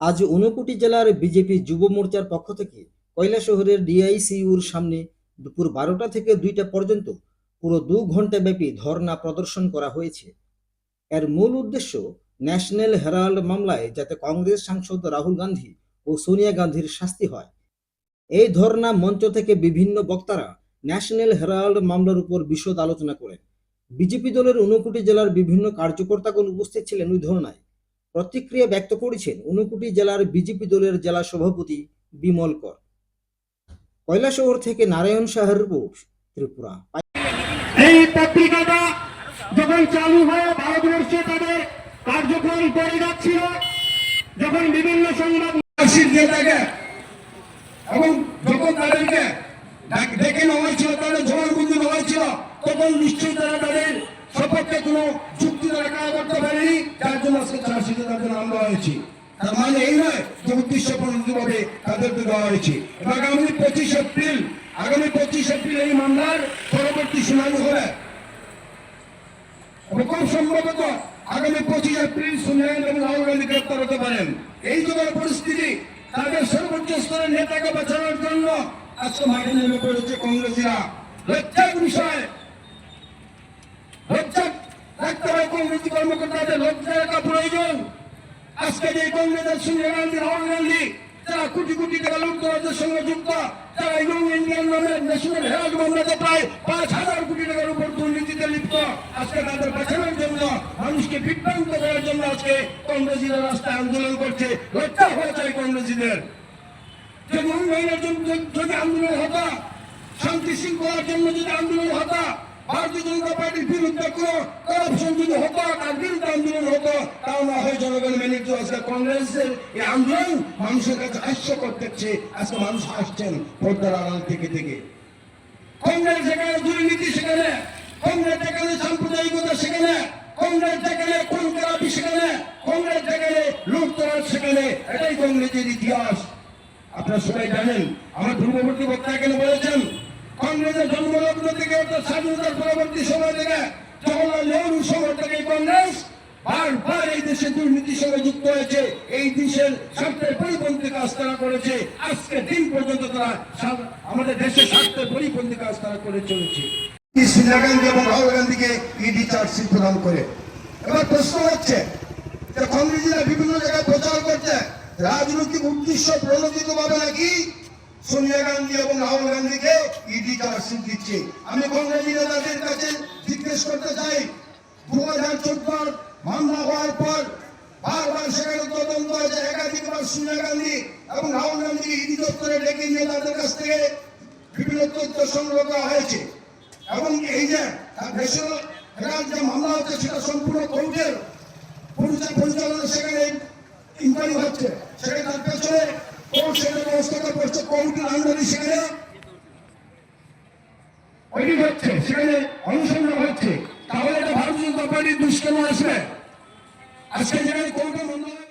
আজ ঊনকোটি জেলার বিজেপি যুব মোর্চার পক্ষ থেকে কৈলাসহরের ডিআইসিউর সামনে দুপুর বারোটা থেকে দুইটা পর্যন্ত পুরো দু ঘণ্টা ব্যাপী ধর্ণা প্রদর্শন করা হয়েছে। এর মূল উদ্দেশ্য ন্যাশনাল হেরাল্ড মামলায় যাতে কংগ্রেস সাংসদ রাহুল গান্ধী ও সোনিয়া গান্ধীর শাস্তি হয়। এই ধর্ণা মঞ্চ থেকে বিভিন্ন বক্তারা ন্যাশনাল হেরাল্ড মামলার উপর বিশদ আলোচনা করেন। বিজেপি দলের ঊনকোটি জেলার বিভিন্ন কার্যকর্তাগণ উপস্থিত ছিলেন ওই ধর্নায় প্রতিক্রিয়া ব্যক্ত করেছেন ঊনকোটি জেলার বিজেপি দলের জেলা সভাপতি বিমল কর। কৈলাসহর থেকে নারায়ণ শাহের ত্রিপুরা। এই পত্রিকাটা যখন চালু হয়ে, ভারতবর্ষে তাদের কার্যক্রম করে যাচ্ছিল, যখন বিভিন্ন সংবাদ এবং যখন তাদেরকে হয়েছিল, তাদের জবানবন্দি হয়েছিল, তখন নিশ্চয়ই তারা তাদের সপক্ষে জন্য আজকে চার্জশিটে তাদের নাম দেওয়া হয়েছে। তার মানে এই নয় যে উদ্দেশ্য প্রণোদিতভাবে তাদেরকে দেওয়া হয়েছে। আগামী পঁচিশ এপ্রিল, আগামী পঁচিশ এপ্রিল এই মামলার পরবর্তী শুনানি হবে। খুব সম্ভবত আগামী পঁচিশ এপ্রিল সোনিয়া এবং রাহুল গান্ধী গ্রেপ্তার হতে পারেন। এই যুগের পরিস্থিতি তাদের সর্বোচ্চ স্তরের নেতাকে বাঁচানোর জন্য আজকে মাঠে নেমে পড়েছে কংগ্রেসীরা। লজ্জার বিষয় রাখতে হয় কংগ্রেসী কর্মকর্তাদের লজ্জা রাখা প্রয়োজন। আজকে যে কংগ্রেসের সোনিয়া গান্ধী, রাহুল গান্ধী যারা কোটি কোটি টাকা লুটতরাজের সঙ্গে যুক্ত। যারা ইয়ং ইন্ডিয়ান নামের ন্যাশনাল হেরাল্ড মামলাতে প্রায় পাঁচ হাজার কোটি টাকার উপর দুর্নীতিতে লিপ্ত। আজকে তাদের বাঁচানোর জন্য মানুষকে বিভ্রান্ত করার জন্য আজকে কংগ্রেসীরা রাস্তায় আন্দোলন করছে। লজ্জা হয়ে যায় কংগ্রেসীদের। যদি উন্নয়নের জন্য যদি আন্দোলন হতো, শান্তি শৃঙ্খলার জন্য যদি আন্দোলন হতো ভারতীয় জনতা পার্টির বিরুদ্ধে কোনো করাপশন যদি হতো, তার বিরুদ্ধে আন্দোলন হতো জনগণ মেনে নিত আজকে কংগ্রেসের এই আন্দোলন মানুষের কাছে হাস্যকর দেখছে। আজকে মানুষ হাসছেন পর্দার আড়াল থেকে থেকে। কংগ্রেস যেখানে দুর্নীতি, সেখানে। কংগ্রেস যেখানে সাম্প্রদায়িকতা, সেখানে। কংগ্রেস যেখানে খুন খারাপি সেখানে। কংগ্রেস যেখানে লুটতরাজ সেখানে। এটাই কংগ্রেসের ইতিহাস। আপনারা সবাই জানেন, আমার পূর্ববর্তী বক্তা এখানে বলেছেন, কংগ্রেসের জন্মলগ্ন থেকে অর্থাৎ স্বাধীনতার পরবর্তী সময় থেকে জওয়াহরলাল নেহরুর সময় থেকে কংগ্রেস, বারবার এই দেশে দুর্নীতির সঙ্গে যুক্ত হয়েছে। এই দেশের স্বার্থের পরিপন্থী কাজ তারা করেছে। আজকে দিন পর্যন্ত তারা আমাদের দেশের স্বার্থের পরিপন্থী কাজ তারা করে চলেছে। গান্ধী এবং রাহুল গান্ধীকে ইডি চার্জশিট প্রদান করে। এবার প্রশ্ন হচ্ছে কংগ্রেসীরা বিভিন্ন জায়গায় প্রচার করছে, রাজনৈতিক উদ্দেশ্য প্রণোদিত ভাবে নাকি সোনিয়া গান্ধী এবং রাহুল গান্ধীকে ইডি চার্জশিট দিচ্ছে। আমি কংগ্রেসী নেতাদের কাছে জিজ্ঞেস করতে চাই, দু হাজার চোদ্দ মামলা হওয়ার পর বারবার সেখানে তদন্ত হয়েছে একাধিকবার সোনিয়া গান্ধী এবং রাহুল গান্ধীকে ইডি দপ্তরে ডেকে নিয়ে তাদের কাছ থেকে বিভিন্ন তথ্য সংগ্রহ করা হয়েছে। এবং এই যে হেরাল্ড যে মামলা হচ্ছে, সেটা সম্পূর্ণ কোর্টের পরিচালনা সেখানে ইনকোয়ারি হচ্ছে। সেখানে তার পেছনে কোর্ট সেখানে ব্যবস্থা করছে কোর্টের আন্দোলন সেখানে? অডিট হচ্ছে, সেখানে অনুসন্ধান হচ্ছে। তাহলে এটা ভারতীয় জনতা পার্টির দুষ্কর্ম আসবে। আজকে যেখানে মামলা